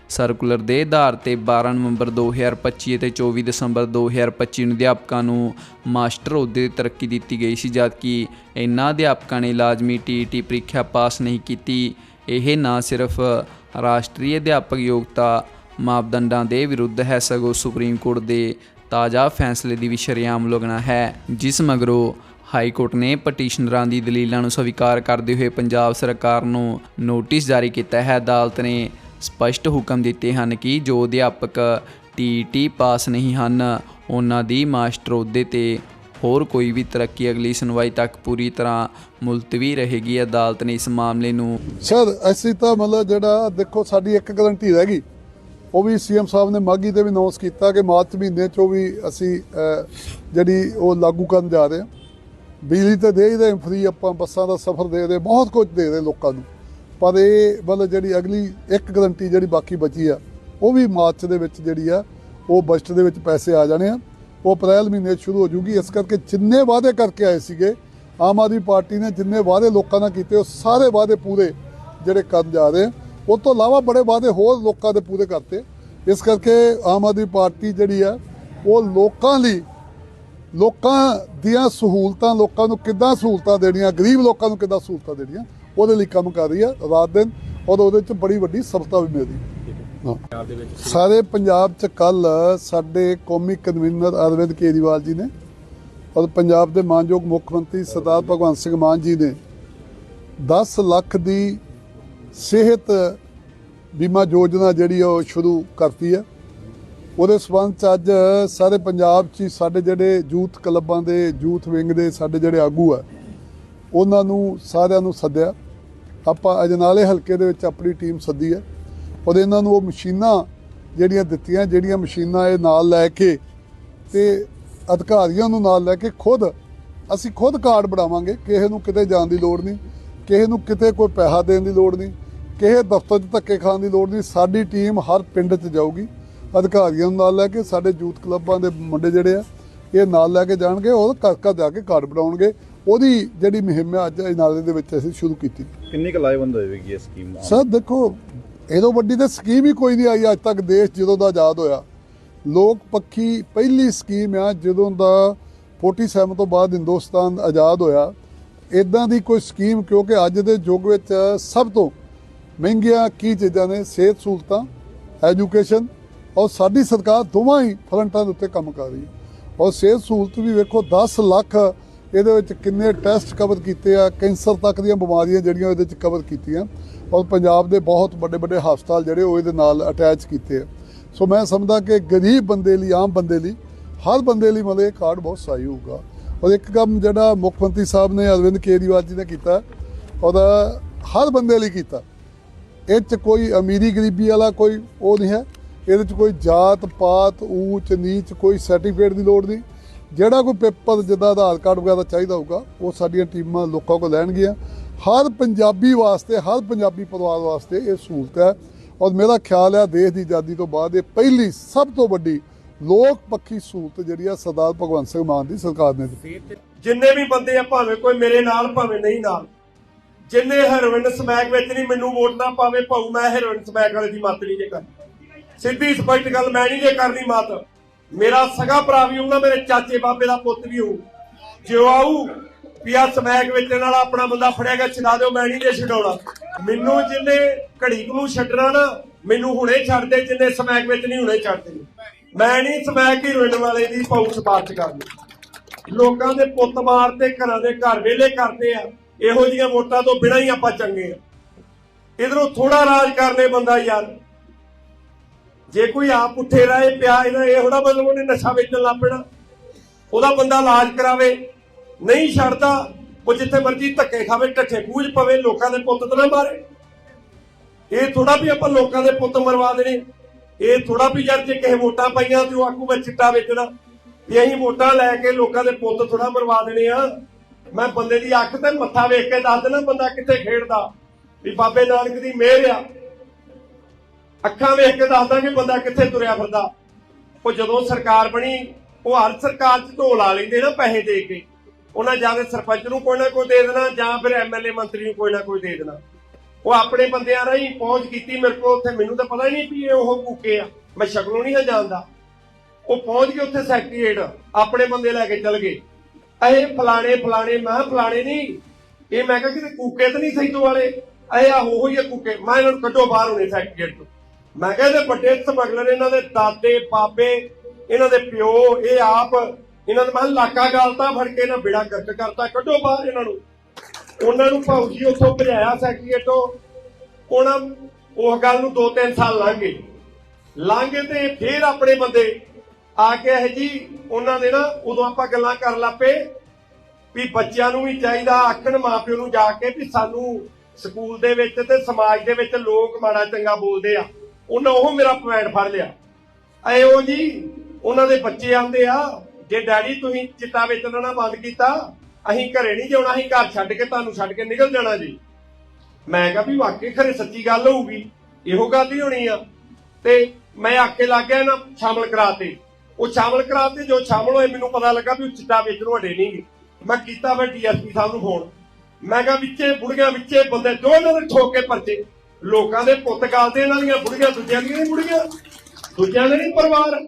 ਸਰਕੂਲਰ ਦੇ ਆਧਾਰ ਤੇ 12 ਨਵੰਬਰ 2025 ਅਤੇ 24 ਦਸੰਬਰ 2025 ਨੂੰ ਅਧਿਆਪਕਾਂ ਨੂੰ ਮਾਸਟਰ ਅਹੁਦੇ ਦੀ ਤਰੱਕੀ ਦਿੱਤੀ ਗਈ ਸੀ, ਜਦਕਿ ਇਨ੍ਹਾਂ ਅਧਿਆਪਕਾਂ ਨੇ ਲਾਜ਼ਮੀ ਟੀਟੀ ਪ੍ਰੀਖਿਆ ਪਾਸ ਨਹੀਂ ਕੀਤੀ। ਇਹ ਨਾ ਸਿਰਫ ਰਾਸ਼ਟਰੀ ਅਧਿਆਪਕ ਯੋਗਤਾ ਮਾਪਦੰਡਾਂ ਦੇ ਵਿਰੁੱਧ ਹੈ, ਸਗੋਂ ਸੁਪਰੀਮ ਕੋਰਟ ਦੇ ਤਾਜ਼ਾ ਫੈਸਲੇ ਦੀ ਵੀ ਸ਼ਰੇਆਮ ਉਲੰਘਣਾ ਹੈ, ਜਿਸ ਮਗਰੋਂ ਹਾਈ ਕੋਰਟ ਨੇ ਪਟੀਸ਼ਨਰਾਂ ਦੀ ਦਲੀਲਾਂ ਨੂੰ ਸਵੀਕਾਰ ਕਰਦੇ ਹੋਏ ਪੰਜਾਬ ਸਰਕਾਰ ਨੂੰ ਨੋਟਿਸ ਜਾਰੀ ਕੀਤਾ ਹੈ। ਅਦਾਲਤ ਨੇ ਸਪਸ਼ਟ ਹੁਕਮ ਦਿੱਤੇ ਹਨ ਕਿ ਜੋ ਅਧਿਆਪਕ ਟੀਟੀ ਪਾਸ ਨਹੀਂ ਹਨ, ਉਹਨਾਂ ਦੀ ਮਾਸਟਰ ਅਹੁਦੇ ਤੇ ਹੋਰ ਕੋਈ ਵੀ ਤਰੱਕੀ ਅਗਲੀ ਸੁਣਵਾਈ ਤੱਕ ਪੂਰੀ ਤਰ੍ਹਾਂ ਮੁਲਤਵੀ ਰਹੇਗੀ, ਅਦਾਲਤ ਨੇ ਇਸ ਮਾਮਲੇ ਨੂੰ ਸਰ, ਅਸੀਂ ਤਾਂ ਮਤਲਬ ਜਿਹੜਾ, ਦੇਖੋ, ਸਾਡੀ ਇੱਕ ਗਰੰਟੀ ਰਹਿ ਗਈ। ਉਹ ਵੀ ਸੀਐਮ ਸਾਹਿਬ ਨੇ ਮਾਗੀ ਤੇ ਵੀ ਅਨਾਉਂਸ ਕੀਤਾ ਕਿ ਮਾਰਚ ਮਹੀਨੇ ਚੋਂ ਵੀ ਅਸੀਂ ਜਿਹੜੀ ਉਹ ਲਾਗੂ ਕਰਨ ਜਾ ਰਹੇ ਹਾਂ। ਬਿਜਲੀ ਤੇ ਦੇ ਹੀ ਰਹੇ ਫ੍ਰੀ ਆਪਾਂ ਬੱਸਾਂ ਦਾ ਸਫ਼ਰ ਦੇ ਰਹੇ, ਬਹੁਤ ਕੁਝ ਦੇ ਰਹੇ ਲੋਕਾਂ ਨੂੰ। ਪਰ ਇਹ ਮਤਲਬ ਜਿਹੜੀ ਅਗਲੀ ਇੱਕ ਗਰੰਟੀ ਜਿਹੜੀ ਬਾਕੀ ਬਚੀ ਆ, ਉਹ ਵੀ ਮਾਰਚ ਦੇ ਵਿੱਚ ਜਿਹੜੀ ਆ, ਉਹ ਬਜਟ ਦੇ ਵਿੱਚ ਪੈਸੇ ਆ ਜਾਣੇ ਆ। ਉਹ ਅਪ੍ਰੈਲ ਮਹੀਨੇ ਸ਼ੁਰੂ ਹੋ ਜੂਗੀ। ਇਸ ਕਰਕੇ ਜਿੰਨੇ ਵਾਅਦੇ ਕਰਕੇ ਆਏ ਸੀਗੇ, ਆਮ ਆਦਮੀ ਪਾਰਟੀ ਨੇ ਜਿੰਨੇ ਵਾਅਦੇ ਲੋਕਾਂ ਨਾਲ ਕੀਤੇ, ਉਹ ਸਾਰੇ ਵਾਅਦੇ ਪੂਰੇ ਜਿਹੜੇ ਕਰਨ ਜਾ ਰਹੇ ਆ ਉਹ ਤੋਂ ਇਲਾਵਾ ਬੜੇ ਵਾਅਦੇ ਹੋਰ ਲੋਕਾਂ ਦੇ ਪੂਰੇ ਕਰਤੇ। ਇਸ ਕਰਕੇ ਆਮ ਆਦਮੀ ਪਾਰਟੀ ਜਿਹੜੀ ਆ ਉਹ ਲੋਕਾਂ ਲਈ, ਲੋਕਾਂ ਦੀਆਂ ਸਹੂਲਤਾਂ, ਲੋਕਾਂ ਨੂੰ ਕਿੱਦਾਂ ਸਹੂਲਤਾਂ ਦੇਣੀਆਂ, ਗਰੀਬ ਲੋਕਾਂ ਨੂੰ ਕਿੱਦਾਂ ਸਹੂਲਤਾਂ ਦੇਣੀਆਂ, ਉਹਦੇ ਲਈ ਕੰਮ ਕਰ ਰਹੀ ਆ ਰਾਤ ਦਿਨ। ਔਰ ਉਹਦੇ ਚ ਬੜੀ ਵੱਡੀ ਸਫਲਤਾ ਵੀ ਮਿਲਦੀ ਹਾਂ। ਸਾਰੇ ਪੰਜਾਬ ਚ ਕੱਲ ਸਾਡੇ ਕੌਮੀ ਕਨਵੀਨਰ ਅਰਵਿੰਦ ਕੇਜਰੀਵਾਲ ਜੀ ਨੇ ਔਰ ਪੰਜਾਬ ਦੇ ਮਾਨਯੋਗ ਮੁੱਖ ਮੰਤਰੀ ਸਰਦਾਰ ਭਗਵੰਤ ਸਿੰਘ ਮਾਨ ਜੀ ਨੇ 10 ਲੱਖ ਦੀ ਸਿਹਤ ਬੀਮਾ ਯੋਜਨਾ ਜਿਹੜੀ ਉਹ ਸ਼ੁਰੂ ਕਰਤੀ ਹੈ ਉਹਦੇ ਸਬੰਧ ਚ ਅੱਜ ਸਾਰੇ ਪੰਜਾਬ 'ਚ ਸਾਡੇ ਜਿਹੜੇ ਯੂਥ ਕਲੱਬਾਂ ਦੇ ਯੂਥ ਵਿੰਗ ਦੇ ਸਾਡੇ ਜਿਹੜੇ ਆਗੂ ਆ ਉਹਨਾਂ ਨੂੰ ਸਾਰਿਆਂ ਨੂੰ ਸੱਦਿਆ। ਆਪਾਂ ਅਜਨਾਲੇ ਹਲਕੇ ਦੇ ਵਿੱਚ ਆਪਣੀ ਟੀਮ ਸੱਦੀ ਹੈ ਔਰ ਇਹਨਾਂ ਨੂੰ ਉਹ ਮਸ਼ੀਨਾਂ ਜਿਹੜੀਆਂ ਦਿੱਤੀਆਂ ਜਿਹੜੀਆਂ ਮਸ਼ੀਨਾਂ ਇਹ ਨਾਲ ਲੈ ਕੇ ਤੇ ਅਧਿਕਾਰੀਆਂ ਨੂੰ ਨਾਲ ਲੈ ਕੇ ਖੁਦ ਅਸੀਂ ਖੁਦ ਕਾਰਡ ਬਣਾਵਾਂਗੇ। ਕਿਸੇ ਨੂੰ ਕਿਤੇ ਜਾਣ ਦੀ ਲੋੜ ਨਹੀਂ ਕਿਸੇ ਨੂੰ ਕਿਤੇ ਕੋਈ ਪੈਸਾ ਦੇਣ ਦੀ ਲੋੜ ਨਹੀਂ ਕਿਸੇ ਦਫ਼ਤਰ 'ਚ ਧੱਕੇ ਖਾਣ ਦੀ ਲੋੜ ਨਹੀਂ। ਸਾਡੀ ਟੀਮ ਹਰ ਪਿੰਡ 'ਚ ਜਾਊਗੀ। ਅਧਿਕਾਰੀਆਂ ਨੂੰ ਨਾਲ ਲੈ ਕੇ ਸਾਡੇ ਯੂਥ ਕਲੱਬਾਂ ਦੇ ਮੁੰਡੇ ਜਿਹੜੇ ਆ ਇਹ ਨਾਲ ਲੈ ਕੇ ਜਾਣਗੇ ਉਹ ਘਰ ਘਰ ਜਾ ਕੇ ਕਾਰਡ ਬਣਾਉਣਗੇ। ਉਹਦੀ ਜਿਹੜੀ ਮੁਹਿੰਮ ਹੈ ਅੱਜ ਨਾਲੇ ਦੇ ਵਿੱਚ ਅਸੀਂ ਸ਼ੁਰੂ ਕੀਤੀ। ਕਿੰਨੀ ਕੁ ਲਾਹੇਵੰਦ ਹੋਵੇਗੀ ਇਹ ਸਕੀਮ? ਸਰ ਦੇਖੋ ਇਹਦੋਂ ਵੱਡੀ ਤਾਂ ਸਕੀਮ ਹੀ ਕੋਈ ਨਹੀਂ ਆਈ ਅੱਜ ਤੱਕ ਦੇਸ਼ ਜਦੋਂ ਦਾ ਆਜ਼ਾਦ ਹੋਇਆ। ਲੋਕ ਪੱਖੀ ਪਹਿਲੀ ਸਕੀਮ ਆ, ਜਦੋਂ ਦਾ 47 ਤੋਂ ਬਾਅਦ ਹਿੰਦੁਸਤਾਨ ਆਜ਼ਾਦ ਹੋਇਆ। ਇਦਾਂ ਦੀ ਕੋਈ ਸਕੀਮ ਕਿਉਂਕਿ ਅੱਜ ਦੇ ਯੁੱਗ ਵਿੱਚ ਸਭ ਤੋਂ ਮਹਿੰਗੀਆਂ ਕੀ ਚੀਜ਼ਾਂ ਨੇ? ਸਿਹਤ ਸਹੂਲਤਾਂ ਐਜੂਕੇਸ਼ਨ ਔਰ ਸਾਡੀ ਸਰਕਾਰ ਦੋਵਾਂ ਹੀ ਫਰੰਟਾਂ ਦੇ ਉੱਤੇ ਕੰਮ ਕਰ ਰਹੀ ਹੈ। ਔਰ ਸਿਹਤ ਸਹੂਲਤ ਵੀ ਵੇਖੋ 10 ਲੱਖ ਇਹਦੇ ਵਿੱਚ ਕਿੰਨੇ ਟੈਸਟ ਕਵਰ ਕੀਤੇ ਆ, ਕੈਂਸਰ ਤੱਕ ਦੀਆਂ ਬਿਮਾਰੀਆਂ ਜਿਹੜੀਆਂ ਇਹਦੇ ਵਿੱਚ ਕਵਰ ਕੀਤੀਆਂ। ਔਰ ਪੰਜਾਬ ਦੇ ਬਹੁਤ ਵੱਡੇ ਵੱਡੇ ਹਸਪਤਾਲ ਜਿਹੜੇ ਉਹ ਇਹਦੇ ਨਾਲ ਅਟੈਚ ਕੀਤੇ ਆ। ਸੋ ਮੈਂ ਸਮਝਦਾ ਕਿ ਗਰੀਬ ਬੰਦੇ ਲਈ, ਆਮ ਬੰਦੇ ਲਈ, ਹਰ ਬੰਦੇ ਲਈ ਮਤਲਬ ਇਹ ਕਾਰਡ ਬਹੁਤ ਸਹੀ ਹੋਊਗਾ। ਔਰ ਇੱਕ ਕੰਮ ਜਿਹੜਾ ਮੁੱਖ ਮੰਤਰੀ ਸਾਹਿਬ ਨੇ ਅਰਵਿੰਦ ਕੇਜਰੀਵਾਲ ਜੀ ਨੇ ਕੀਤਾ ਉਹਦਾ ਹਰ ਬੰਦੇ ਲਈ ਕੀਤਾ। ਇਹ ਚ ਕੋਈ ਅਮੀਰੀ ਗਰੀਬੀ ਵਾਲਾ ਕੋਈ ਉਹ ਨਹੀਂ ਹੈ। ਇਹਦੇ ਚ ਕੋਈ ਜਾਤ ਪਾਤ ਊਚ ਨੀਚ ਕੋਈ ਸਰਟੀਫਿਕੇਟ ਦੀ ਲੋੜ ਨਹੀਂ। ਜਿਹੜਾ ਕੋਈ ਪੇਪਰ ਜਿੱਦਾਂ ਆਧਾਰ ਕਾਰਡ ਵਗੈਰਾ ਚਾਹੀਦਾ ਹੋਊਗਾ, ਉਹ ਸਾਡੀਆਂ ਟੀਮਾਂ ਲੋਕਾਂ ਕੋਲ ਲੈਣਗੀਆਂ। ਹਰ ਪੰਜਾਬੀ ਵਾਸਤੇ, ਹਰ ਪੰਜਾਬੀ ਪਰਿਵਾਰ ਵਾਸਤੇ ਇਹ ਸਹੂਲਤ ਹੈ। ਔਰ ਮੇਰਾ ਖਿਆਲ ਹੈ ਦੇਸ਼ ਦੀ ਆਜ਼ਾਦੀ ਤੋਂ ਬਾਅਦ ਇਹ ਪਹਿਲੀ ਸਭ ਤੋਂ ਵੱਡੀ ਲੋਕ ਪੱਖੀ ਸਹੂਲਤ ਜਿਹੜੀ ਆ ਸਰਦਾਰ ਭਗਵੰਤ ਸਿੰਘ ਮਾਨ ਦੀ ਸਰਕਾਰ ਨੇ ਦਿੱਤੀ। ਜਿੰਨੇ ਵੀ ਬੰਦੇ ਆ, ਭਾਵੇਂ ਕੋਈ ਮੇਰੇ ਨਾਲ, ਭਾਵੇਂ ਨਹੀਂ ਨਾਲ, ਜਿੰਨੇ ਹੈਰੋਇਨ ਸਮੈਕ ਵਿੱਚ ਨਹੀਂ ਮੈਨੂੰ ਵੋਟ ਨਾ ਪਾਵੇ, ਭਾਉ ਮੈਂ ਹੈਰੋਇਨ ਸਮੈਕ ਵਾਲੇ ਦੀ ਮੱਤ ਨਹੀਂ ਜੇ ਕਰਨੀ। ਸਿੱਧੀ ਸਪਸ਼ਟ ਗੱਲ ਮੈਂ ਨਹੀਂ ਜੇ ਕਰਨੀ ਮੱਤ। ਮੇਰਾ ਸਗਾ ਭਰਾ ਵੀ ਹੋਊਗਾ, ਮੇਰੇ ਚਾਚੇ ਬਾਬੇ ਦਾ ਪੁੱਤ ਵੀ ਹੋਊ। ਜਿਉ ਆਊ, ਵੀ ਸਮੈਕ ਵੇਚਣ ਵਾਲਾ ਆਪਣਾ ਬੰਦਾ ਫੜਿਆਗਾ ਛਡਾ ਦਿਓ, ਮੈਂ ਨਹੀਂ ਜੇ ਛਡਾਉਣਾ। ਮੈਨੂੰ ਜਿੰਨੇ ਘੜੀ ਨੂੰ ਛੱਡਣਾ ਨਾ, ਮੈਨੂੰ ਹੁਣੇ ਛੱਡ ਦੇ, ਜਿੰਨੇ ਸਮੈਕ ਵਿੱਚ ਨਹੀਂ ਹੁਣੇ ਛੱਡ ਦੇ। ਮੈਂ ਨਹੀਂ ਸਮੈਕ ਹੀਰੋਇਨ ਵਾਲੇ ਦੀ ਪਾਉ ਸਪਾਰਸ਼ ਕਰਨੀ। ਲੋਕਾਂ ਦੇ ਪੁੱਤ ਮਾਰ ਤੇ ਘਰਾਂ ਦੇ ਘਰ ਵੇਲੇ ਕਰਦੇ ਆ, ਇਹੋ ਜੀਆਂ ਵੋਟਾਂ ਤੋਂ ਬਿਨਾਂ ਹੀ ਆਪਾਂ ਚੰਗੇ ਆ। ਇਧਰੋਂ ਥੋੜਾ ਰਾਜ ਕਰਨੇ ਬੰਦਾ ਯਾਰ। ਜੇ ਕੋਈ ਆਪ ਉੱਠੇ ਰਾਏ ਪਿਆ ਇਹਦਾ ਇਹ ਥੋੜਾ ਮਤਲਬ ਉਹਨੇ ਨਸ਼ਾ ਵੇਚਣ ਲੱਗ ਪੈਣਾ। ਉਹਦਾ ਬੰਦਾ ਇਲਾਜ ਕਰਾਵੇ, ਨਹੀਂ ਛੱਡਦਾ, ਉਹ ਜਿੱਥੇ ਮਰਜ਼ੀ ਧੱਕੇ ਖਾਵੇ, ਢੱਠੇ ਪੂਜ ਪਵੇ, ਲੋਕਾਂ ਦੇ ਪੁੱਤ ਨਾ ਮਾਰੇ। ਇਹ ਥੋੜਾ ਵੀ ਆਪਾਂ ਲੋਕਾਂ ਦੇ ਪੁੱਤ ਮਰਵਾ ਦੇਣੇ। ਇਹ ਥੋੜਾ ਵੀ ਜਦ ਜੇ ਕਿਸੇ ਵੋਟਾਂ ਪਾਈਆਂ ਤੇ ਉਹ ਆਕੂ ਵਿੱਚ ਚਿੱਟਾ ਵੇਚਣਾ। ਵੀ ਅਸੀਂ ਵੋਟਾਂ ਲੈ ਕੇ ਲੋਕਾਂ ਦੇ ਪੁੱਤ ਥੋੜਾ ਮਰਵਾ ਦੇਣੇ ਆ। ਮੈਂ ਬੰਦੇ ਦੀ ਅੱਖ ਤੇ ਮੱਥਾ ਵੇਖ ਕੇ ਦੱਸ ਦੇਣਾ ਬੰਦਾ ਕਿੱਥੇ ਖੇਡਦਾ। ਵੀ ਬਾਬੇ ਨਾਨਕ ਦੀ ਮਿਹਰ ਆ। ਅੱਖਾਂ ਵੇਖ ਕੇ ਦੱਸਦਾ ਕਿ ਬੰਦਾ ਕਿੱਥੇ ਤੁਰਿਆ ਫਿਰਦਾ। ਉਹ ਜਦੋਂ ਸਰਕਾਰ ਬਣੀ, ਉਹ ਹਰ ਸਰਕਾਰ 'ਚ ਢੋਲ ਲਾ ਲੈਂਦੇ ਨਾ ਪੈਸੇ ਦੇ ਕੇ। ਉਹਨਾਂ ਜਾਂ ਤੇ ਸਰਪੰਚ ਨੂੰ ਕੋਈ ਨਾ ਕੋਈ ਦੇ ਦੇਣਾ, ਜਾਂ ਫਿਰ ਐਮਐਲਏ ਮੰਤਰੀ ਨੂੰ ਕੋਈ ਨਾ ਕੋਈ ਦੇ ਦੇਣਾ। ਉਹ ਆਪਣੇ ਬੰਦਿਆਂ ਰਾਹੀਂ ਪਹੁੰਚ ਕੀਤੀ, ਮੇਰੇ ਕੋਲ ਉੱਥੇ ਮੈਨੂੰ ਤਾਂ ਪਤਾ ਹੀ ਨਹੀਂ ਵੀ ਇਹ ਉਹ ਕੂਕੇ ਆ। ਮੈਂ ਸ਼ਕਲੋਂ ਨਹੀਂ ਜਾਣਦਾ। ਉਹ ਪਹੁੰਚ ਕੇ ਉੱਥੇ ਸੈਕਟਰੀਏਟ, ਆਪਣੇ ਬੰਦੇ ਲੈ ਕੇ ਚੱਲ ਗਏ। ਇਹ ਫਲਾਣੇ ਫਲਾਣੇ, ਮੈਂ ਕਿਹਾ ਫਲਾਣੇ ਨਹੀਂ। ਇਹ ਮੈਂ ਕਿਹਾ ਕਿਤੇ ਕੂਕੇ ਤਾਂ ਨਹੀਂ ਸੈਕਟਰ ਵਾਲੇ। ਇਹ ਆ ਉਹ ਹੀ ਆ ਕੂਕੇ। ਮੈਂ ਇਹਨਾਂ ਨੂੰ ਕੱਢੋ ਬਾਹਰ ਹੋਣੇ ਸੈਕਟਰੀਏਟ ਤੋਂ। ਮੈਂ ਕਿਹਾ ਵੱਡੇ ਸਮਗਲਰ, ਇਹਨਾਂ ਦੇ ਦਾਦੇ, ਬਾਬੇ, ਇਹਨਾਂ ਦੇ ਪਿਓ, ਇਹ ਆਪ, ਇਹਨਾਂ ਦਾ ਮੈਂ ਲਾਕਾ ਗਾਲਤਾ, ਫੜ ਕੇ ਇਹਨਾਂ ਬਿੜਾ ਗਰਕ ਕਰਤਾ, ਕੱਢੋ ਬਾਹਰ ਇਹਨਾਂ ਨੂੰ। ਉਹਨਾਂ ਨੂੰ ਭਾਊ ਜੀ ਉੱਥੋਂ ਭਜਾਇਆ ਸੈਕਟਰੀਏਟ ਤੋਂ ਉਹਨਾਂ ਉਹ ਗੱਲ ਨੂੰ 2-3 ਸਾਲ ਲੰਘ। ਗਏ ਲੰਘ ਤੇ ਫੇਰ ਆਪਣੇ ਬੰਦੇ ਆ ਕੇ ਇਹ ਜੀ, ਉਹਨਾਂ ਨੇ ਨਾ ਉਦੋਂ ਆਪਾਂ ਗੱਲਾਂ ਕਰਨ ਲੱਪੇ ਵੀ ਬੱਚਿਆਂ ਨੂੰ ਵੀ ਚਾਹੀਦਾ, ਆਖਣ ਮਾਪਿਓ ਨੂੰ ਜਾ ਕੇ ਵੀ ਸਾਨੂੰ ਸਕੂਲ ਦੇ ਵਿੱਚ ਤੇ ਸਮਾਜ ਦੇ ਵਿੱਚ ਲੋਕ ਮਾੜਾ ਚੰਗਾ ਬੋਲਦੇ ਆ। ਉਹਨਾਂ ਉਹ ਮੇਰਾ ਪੁਆਇੰਟ ਫੜ ਲਿਆ। ਐਓ ਜੀ, ਉਹਨਾਂ ਦੇ ਬੱਚੇ ਆਂਦੇ ਆ, ਜੇ ਡੈਡੀ ਤੁਸੀਂ ਚਿੱਟਾ ਵੇਚਣਾ ਨਾ ਬੰਦ ਕੀਤਾ, ਅਸੀਂ ਘਰੇ ਨਹੀਂ ਜਾਣਾ, ਅਸੀਂ ਘਰ ਛੱਡ ਕੇ ਤੁਹਾਨੂੰ ਛੱਡ ਕੇ ਨਿਕਲ ਜਾਣਾ ਜੀ। ਮੈਂ ਕਿਹਾ ਵੀ ਵਾਕਈ ਖਰੇ ਸੱਚੀ ਗੱਲ ਹੋਊਗੀ, ਇਹੋ ਗੱਲ ਹੀ ਹੋਣੀ ਆ। ਤੇ ਮੈਂ ਆਕੇ ਲੱਗ ਗਿਆ ਨਾ ਸ਼ਾਮਲ ਕਰਾਤੇ ਉਹ ਸ਼ਾਮਲ ਕਰਾਤੇ ਜੋ ਸ਼ਾਮਲ ਹੋਏ, ਮੈਨੂੰ ਪਤਾ ਲੱਗਾ ਵੀ ਉਹ ਚਿੱਟਾ ਵੇਚਣ ਹਟੇ ਨਹੀਂਗੇ ਮੈਂ ਕੀਤਾ ਮੈਂ ਡੀਐਸਪੀ ਸਾਹਿਬ ਨੂੰ ਫੋਨ। ਮੈਂ ਕਿਹਾ ਵਿੱਚੇ ਬੁੜੀਆਂ ਵਿੱਚੇ ਬੰਦੇ ਦੋ ਇਹਨਾਂ ਦੇ ਠੋਕ ਕੇ ਪਰਚੇ। ਲੋਕਾਂ ਦੇ ਪੁੱਤ ਗਾਲਦੇ, ਇਹਨਾਂ ਦੀਆਂ ਬੁੜੀਆਂ, ਦੂਜਿਆਂ ਦੀਆਂ ਨਹੀਂ ਬੁੜੀਆਂ। ਦੂਜਿਆਂ ਦੇ ਨਹੀਂ ਪਰਿਵਾਰ,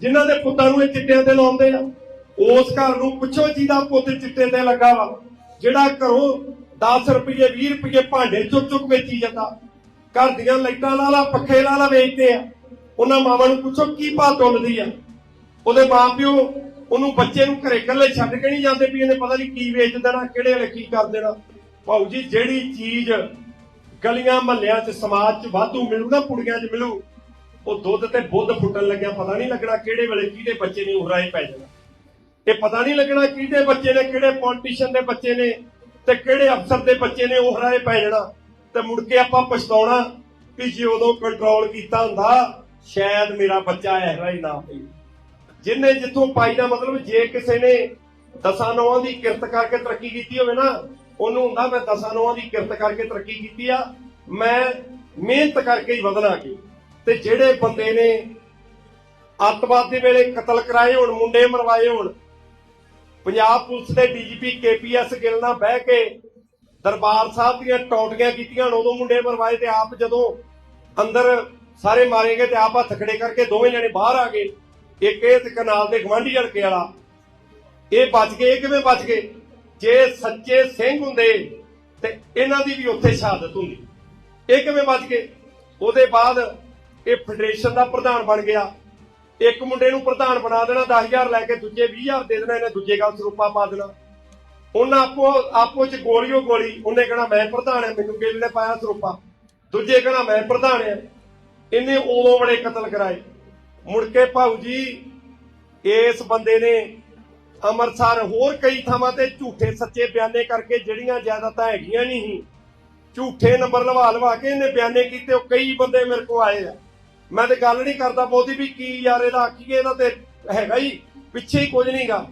ਜਿਨ੍ਹਾਂ ਦੇ ਪੁੱਤਾਂ ਨੂੰ ਇਹ ਚਿੱਟਿਆਂ ਤੇ ਲਾਉਂਦੇ ਆ। ਉਸ ਘਰ ਨੂੰ ਪੁੱਛੋ ਜਿਹਦਾ ਪੁੱਤ ਚਿੱਟੇ ਤੇ ਲੱਗਾ ਵਾ, ਜਿਹੜਾ ਘਰੋਂ 10 ਰੁਪਏ 20 ਰੁਪਏ ਭਾਂਡੇ ਚੁੱਕ ਚੁੱਕ ਵੇਚੀ ਜਾਂਦਾ। ਘਰ ਦੀਆਂ ਲਾਈਟਾਂ ਲਾ ਲਾ, ਪੱਖੇ ਲਾ ਲਾ ਵੇਚਦੇ ਆ। ਉਹਨਾਂ ਮਾਵਾਂ ਨੂੰ ਪੁੱਛੋ ਕੀ ਭਾਅ ਤੁਲਦੀ ਆ। ਉਹਦੇ ਮਾਪਿਓ ਉਹਨੂੰ ਬੱਚੇ ਨੂੰ ਘਰੇ ਇਕੱਲੇ ਛੱਡ ਕੇ ਨਹੀਂ ਜਾਂਦੇ ਵੀ ਇਹਨੇ ਪਤਾ ਨਹੀਂ ਕੀ ਵੇਚ ਦੇਣਾ, ਕਿਹੜੇ ਵੇਲੇ ਕੀ ਕਰ ਦੇਣਾ। ਭਾਊ ਜੀ, ਜਿਹੜੀ ਚੀਜ਼ ਗਲੀਆਂ ਮਹੱਲਿਆਂ 'ਚ ਸਮਾਜ 'ਚ ਵਾਧੂ ਮਿਲੂ ਨਾ ਕੁੜੀਆਂ 'ਚ ਮਿਲੂ, ਉਹ ਦੁੱਧ ਤੇ ਬੁੱਧ ਫੁੱਟਣ ਲੱਗਿਆ, ਪਤਾ ਨਹੀਂ ਲੱਗਣਾ ਕਿਹੜੇ ਵੇਲੇ ਕਿਹਦੇ ਬੱਚੇ ਨੇ ਉਹਰਾਏ ਪੈ ਜਾਣਾ। ਇਹ ਪਤਾ ਨਹੀਂ ਲੱਗਣਾ ਕਿਹਦੇ ਬੱਚੇ ਨੇ, ਕਿਹੜੇ ਪੋਲੀਟੀਸ਼ੀਅਨ ਦੇ ਬੱਚੇ ਨੇ ਤੇ ਕਿਹੜੇ ਅਫਸਰ ਦੇ ਬੱਚੇ ਨੇ ਉਹਰਾਏ ਪੈ ਜਾਣਾ। ਤੇ ਮੁੜ ਕੇ ਆਪਾਂ ਪਛਤਾਉਣਾ ਕਿ ਜੇ ਉਦੋਂ ਕੰਟਰੋਲ ਕੀਤਾ ਹੁੰਦਾ, ਸ਼ਾਇਦ ਮੇਰਾ ਬੱਚਾ ਇਹੋ ਹੀ ਨਾ ਪਈ ਜਿੰਨੇ ਜਿੱਥੋਂ ਪਾਈ ਦਾ ਮਤਲਬ ਜੇ ਕਿਸੇ ਨੇ ਦਸਾਂ ਨੌਆਂ ਦੀ ਕਿਰਤ ਕਰਕੇ ਤਰੱਕੀ ਕੀਤੀ ਹੋਵੇ ਨਾ ਉਹਨੂੰ ਹੁੰਦਾ ਮੈਂ ਦਸਾਂ ਨੌਆਂ ਦੀ ਕਿਰਤ ਕਰਕੇ ਤਰੱਕੀ ਕੀਤੀ ਆ। ਮੈਂ ਮਿਹਨਤ ਕਰਕੇ ਹੀ ਵਧਣਾ ਕੀ ਤੇ ਜਿਹੜੇ ਬੰਦੇ ਨੇ ਅੱਤਵਾਦ ਦੇ ਵੇਲੇ ਕਤਲ ਕਰਾਏ ਹੋਣ, ਮੁੰਡੇ ਮਰਵਾਏ ਹੋਣ, ਪੰਜਾਬ ਪੁਲਿਸ ਦੇ ਡੀਜੀਪੀ ਕੇਪੀਐਸ ਗਿੱਲ ਨਾਲ ਬਹਿ ਕੇ ਦਰਬਾਰ ਸਾਹਿਬ ਦੀਆਂ ਟੌਟੀਆਂ ਕੀਤੀਆਂ ਉਦੋਂ ਮੁੰਡੇ ਮਰਵਾਏ ਤੇ ਆਪ ਜਦੋਂ ਅੰਦਰ ਸਾਰੇ ਮਾਰੇ ਗਏ ਤੇ ਆਪ ਹੱਥ ਖੜੇ ਕਰਕੇ ਦੋਵੇਂ ਜਣੇ ਬਾਹਰ ਆ ਗਏ। ਇੱਕ ਇਹ ਤੇ ਕਨਾਲ ਦੇ ਗਵਾਂਢੀ ਹਲਕੇ ਵਾਲਾ। ਇਹ ਬਚ ਗਏ, ਇਹ ਕਿਵੇਂ ਬਚ ਗਏ? ਜੇ ਸੱਚੇ ਸਿੰਘ ਹੁੰਦੇ ਤੇ ਇਹਨਾਂ ਦੀ ਵੀ ਉੱਥੇ ਸ਼ਹਾਦਤ ਹੁੰਦੀ। ਇਹ ਕਿਵੇਂ ਬਚ ਗਏ? ਉਹਦੇ ਬਾਅਦ ਇਹ ਫੈਡਰੇਸ਼ਨ ਦਾ ਪ੍ਰਧਾਨ ਬਣ ਗਿਆ। ਇੱਕ ਮੁੰਡੇ ਨੂੰ ਪ੍ਰਧਾਨ ਬਣਾ ਦੇਣਾ 10000 ਲੈ ਕੇ ਦੂਜੇ 20000 ਦੇ ਦੇਣਾ, ਇਹਨੇ ਦੂਜੇ ਗੱਲ ਸਰੂਪਾ ਪਾ ਦੇਣਾ। ਉਹਨਾਂ ਆਪੋ ਆਪੋ ਚ ਗੋਲੀਓ ਗੋਲੀ, ਉਹਨੇ ਕਹਣਾ ਮੈਂ ਪ੍ਰਧਾਨ ਹਾਂ, ਮੈਨੂੰ ਗਿੱਲ ਨੇ ਪਾਇਆ ਸਰੂਪਾ। ਦੂਜੇ ਕਹਣਾ ਮੈਂ ਪ੍ਰਧਾਨ ਹਾਂ। ਇਹਨੇ ਉਦੋਂ ਬੜੇ ਕਤਲ ਕਰਾਏ। ਮੁੜ ਕੇ ਭਾਊ ਜੀ, ਇਸ ਬੰਦੇ ਨੇ ਅੰਮ੍ਰਿਤਸਰ ਹੋਰ ਕਈ ਥਾਵਾਂ ਤੇ ਝੂਠੇ ਸੱਚੇ ਬਿਆਨੇ ਕਰਕੇ ਜਿਹੜੀਆਂ ਜਾਇਦਾਦਾਂ ਹੈਗੀਆਂ ਨਹੀਂ ਸੀ, ਝੂਠੇ ਨੰਬਰ ਲਵਾ ਲਵਾ ਕੇ ਇਹਨੇ ਬਿਆਨੇ ਕੀਤੇ, ਉਹ ਕਈ ਬੰਦੇ ਮੇਰੇ ਕੋਲ ਆਏ ਆ। ਮੈਂ ਤੇ ਗੱਲ ਨਹੀਂ ਕਰਦਾ ਬਹੁਤੀ ਵੀ ਕੀ ਯਾਰ ਇਹਦਾ ਆਖੀਏ ਇਹਦਾ ਤੇ ਹੈਗਾ ਹੀ, ਪਿੱਛੇ ਹੀ ਕੁਝ ਨਹੀਂਗਾ